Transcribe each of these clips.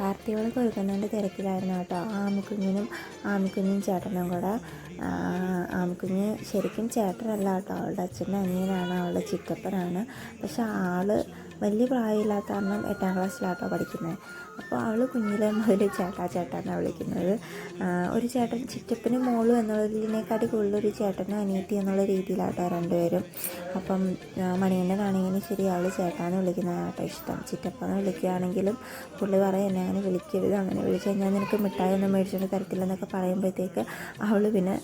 കാർത്തികൾക്ക് ഒരുക്കുന്നതിന്റെ തിരക്കിലായിരുന്നു കേട്ടോ. ആമിക്കുഞ്ഞിനും ആമിക്കുഞ്ഞും ചേട്ടനും കൂടെ. ആമിക്കുഞ്ഞ് ശരിക്കും ചേട്ടനല്ല കേട്ടോ. അവളുടെ അച്ഛന്റെ അനിയനാണ്. അവളുടെ ചിറ്റപ്പനാണ്. പക്ഷെ ആൾ വലിയ പ്രായമില്ലാത്ത കാരണം എട്ടാം ക്ലാസ്സിലാട്ടോ പഠിക്കുന്നത്. അപ്പോൾ അവൾ കുഞ്ഞിലെ മുതൽ ചേട്ടാ ചേട്ടാ എന്നാണ് വിളിക്കുന്നത് ഒരു ചേട്ടൻ ചിറ്റപ്പനും മോളും എന്നുള്ളതിനേക്കാട്ടി കൂടുതൽ ഒരു ചേട്ടനും അനിയത്തി എന്നുള്ള രീതിയിലാട്ടോ രണ്ടുപേരും. അപ്പം ആ, മണികണ്ഠനാണെങ്കിലും ശരി അവൾ ചേട്ടാന്ന് വിളിക്കുന്നതാട്ടോ ഇഷ്ടം. ചിറ്റപ്പന്ന് വിളിക്കുകയാണെങ്കിലും പുള്ളി പറയും എന്നെ അങ്ങനെ വിളിക്കരുത് അങ്ങനെ വിളിച്ചാൽ ഞാൻ നിനക്ക് മിഠായി ഒന്നും മേടിച്ചുകൊണ്ട് തരത്തില്ലെന്നൊക്കെ പറയുമ്പോഴത്തേക്ക് അവൾ പിന്നെ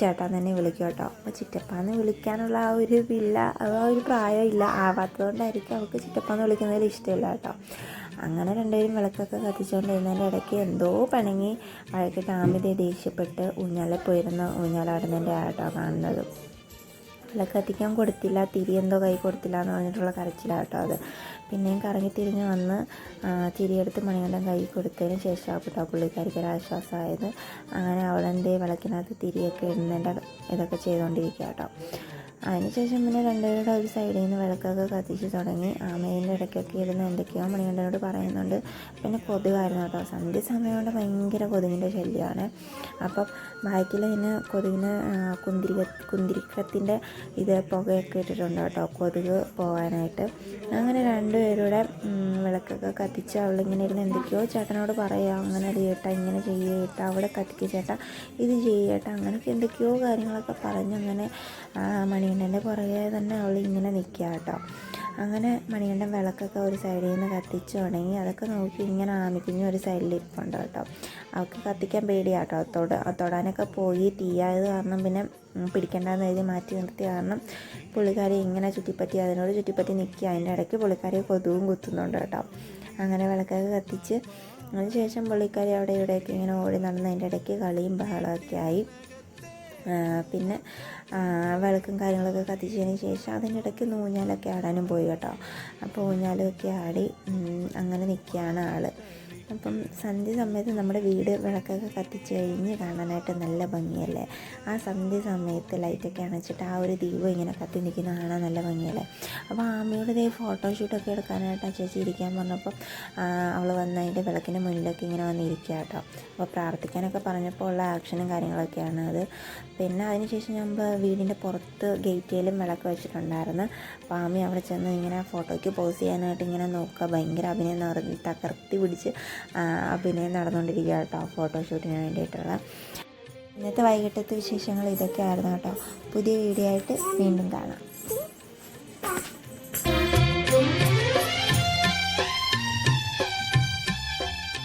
ചേട്ടാൻ തന്നെ വിളിക്കും കേട്ടോ അപ്പോൾ ചിറ്റപ്പാന്ന് വിളിക്കാനുള്ള ആ ഒരു ഇല്ല ആ ഒരു പ്രായമില്ല. ആവാത്തതുകൊണ്ടായിരിക്കും അവൾക്ക് ചിറ്റപ്പാന്ന് വിളിക്കുന്നതിൽ ഇഷ്ടമില്ല കേട്ടോ. അങ്ങനെ രണ്ടുപേരും വിളക്കൊക്കെ കത്തിച്ചുകൊണ്ടിരുന്നതിന്റെ ഇടയ്ക്ക് എന്തോ പണങ്ങി വഴക്കിട്ട് ആമിതെ ദേഷ്യപ്പെട്ട് ഊഞ്ഞാലിൽ പോയിരുന്ന ഊഞ്ഞാലാടുന്നതിന്റെ ആട്ടോ കാണുന്നത്. വിളക്ക് കത്തിക്കാൻ കൊടുത്തില്ല തിരി എന്തോ കൈ കൊടുത്തില്ല എന്ന് പറഞ്ഞിട്ടുള്ള കരച്ചിലാണ് കേട്ടോ അത്. പിന്നെയും കറങ്ങി തിരിഞ്ഞ് വന്ന് തിരിയെടുത്ത് മണികണ്ഠൻ കൈ കൊടുത്തതിന് ശേഷം കേട്ടോ പുള്ളിക്കാരിക്ക് ഒരു ആശ്വാസമായത്. അങ്ങനെ അവളെന്തേ വിളക്കിനകത്ത് തിരിയൊക്കെ ഇടുന്നതിന്റെ ഇതൊക്കെ ചെയ്തുകൊണ്ടിരിക്കുക കേട്ടോ അതിനുശേഷം പിന്നെ രണ്ടുപേരുടെ ഒരു സൈഡിൽ നിന്ന് വിളക്കൊക്കെ കത്തിച്ച് തുടങ്ങി. ആമേന്റെ ഇടയ്ക്കൊക്കെ ഇരുന്ന് എന്തൊക്കെയോ മണികണ്ഠനോട് പറയുന്നുണ്ട്. പിന്നെ കൊതുകായിരുന്നു കേട്ടോ. സന്ധ്യ സമയം കൊണ്ട് ഭയങ്കര കൊതുകിന്റെ ശല്യമാണ്. അപ്പം ബാക്കിൽ ഇതിന് കൊതുകിന് കുന്തിരിക കുന്തിരിക്കത്തിന്റെ ഇത് പുകയൊക്കെ ഇട്ടിട്ടുണ്ട് കേട്ടോ. കൊതുക് പോകാനായിട്ട്. അങ്ങനെ രണ്ടുപേരുടെ വിളക്കൊക്കെ കത്തിച്ച് അവളിങ്ങനെ ഇരുന്ന് എന്തൊക്കെയോ ചേട്ടനോട് പറയുക അങ്ങനെ ചെയ്യട്ട ഇങ്ങനെ ചെയ്യേട്ട അവിടെ കത്തിക്ക് ചേട്ടാ ഇത് ചെയ്യേട്ട അങ്ങനെയൊക്കെ എന്തൊക്കെയോ കാര്യങ്ങളൊക്കെ പറഞ്ഞ് അങ്ങനെ മണിയണ്ണന്റെ പുറകെ തന്നെ അവൾ ഇങ്ങനെ നിൽക്കുക കേട്ടോ. അങ്ങനെ മണികണ്ഠൻ വിളക്കൊക്കെ ഒരു സൈഡിൽ നിന്ന് കത്തിച്ചു തുടങ്ങി അതൊക്കെ നോക്കി ഇങ്ങനെ ആമിക്കുഞ്ഞ് ഒരു സൈഡിൽ ഇരിപ്പുണ്ട് കേട്ടോ. അവൾക്ക് കത്തിക്കാൻ പേടിയാട്ടോ. തൊട തൊടാനൊക്കെ പോയി തീയായത് കാരണം പിന്നെ പിടിക്കേണ്ടെന്ന് എഴുതി മാറ്റി നിർത്തിയ കാരണം പുള്ളിക്കാരി ഇങ്ങനെ ചുറ്റിപ്പറ്റി അതിനോട് ചുറ്റിപ്പറ്റി നിൽക്കുക അതിന്റെ ഇടയ്ക്ക് പുള്ളിക്കാരി കൊതുകും കുത്തുന്നുണ്ട് കേട്ടോ. അങ്ങനെ വിളക്കൊക്കെ കത്തിച്ച് അതിനുശേഷം പുള്ളിക്കാരി അവിടെ ഇവിടെയൊക്കെ ഇങ്ങനെ ഓടി നടന്ന് അതിന്റെ ഇടയ്ക്ക് കളിയും ബഹളമൊക്കെ ആയി. പിന്നെ വിളക്കും കാര്യങ്ങളൊക്കെ കത്തിച്ചതിന് ശേഷം അതിന്റെ ഇടയ്ക്ക് ഊഞ്ഞാലൊക്കെ ആടാനും പോയി കേട്ടോ. അപ്പോൾ ഊഞ്ഞാലൊക്കെ ആടി അങ്ങനെ നിൽക്കുകയാണ് ആൾ. അപ്പം സന്ധ്യ സമയത്ത് നമ്മുടെ വീട് വിളക്കൊക്കെ കത്തിച്ച് കഴിഞ്ഞ് കാണാനായിട്ട് നല്ല ഭംഗിയല്ലേ? ആ സന്ധ്യ സമയത്ത് ലൈറ്റൊക്കെ അണച്ചിട്ട് ആ ഒരു ദീപം ഇങ്ങനെ കത്തി നിൽക്കുന്ന കാണാൻ നല്ല ഭംഗിയല്ലേ? അപ്പോൾ ആമയോട് ഇതേ ഫോട്ടോഷൂട്ടൊക്കെ എടുക്കാനായിട്ട് ആ ചേച്ചി ഇരിക്കാൻ പറഞ്ഞപ്പോൾ അവൾ വന്ന് അതിന്റെ വിളക്കിന്റെ മുന്നിലൊക്കെ ഇങ്ങനെ വന്നിരിക്കുക കേട്ടോ. അപ്പോൾ പ്രാർത്ഥിക്കാനൊക്കെ പറഞ്ഞപ്പോൾ ഉള്ള ആക്ഷനും കാര്യങ്ങളൊക്കെയാണ് അത്. പിന്നെ അതിനുശേഷം നമ്മൾ വീടിന്റെ പുറത്ത് ഗേറ്റിലും വിളക്ക് വെച്ചിട്ടുണ്ടായിരുന്നു. അപ്പോൾ ആമി അവിടെ ചെന്ന് ഇങ്ങനെ ഫോട്ടോയ്ക്ക് പോസ് ചെയ്യാനായിട്ട് ഇങ്ങനെ നോക്കുക. ഭയങ്കര അഭിനയം തകർത്തി പിടിച്ച് അഭിനയം നടന്നുകൊണ്ടിരിക്കുക കേട്ടോ. ഫോട്ടോഷൂട്ടിന് വേണ്ടിയിട്ടുള്ള. ഇന്നത്തെ വൈകിട്ടത്തെ വിശേഷങ്ങൾ ഇതൊക്കെ ആയിരുന്നു കേട്ടോ. പുതിയ വീഡിയോ ആയിട്ട് വീണ്ടും കാണാം.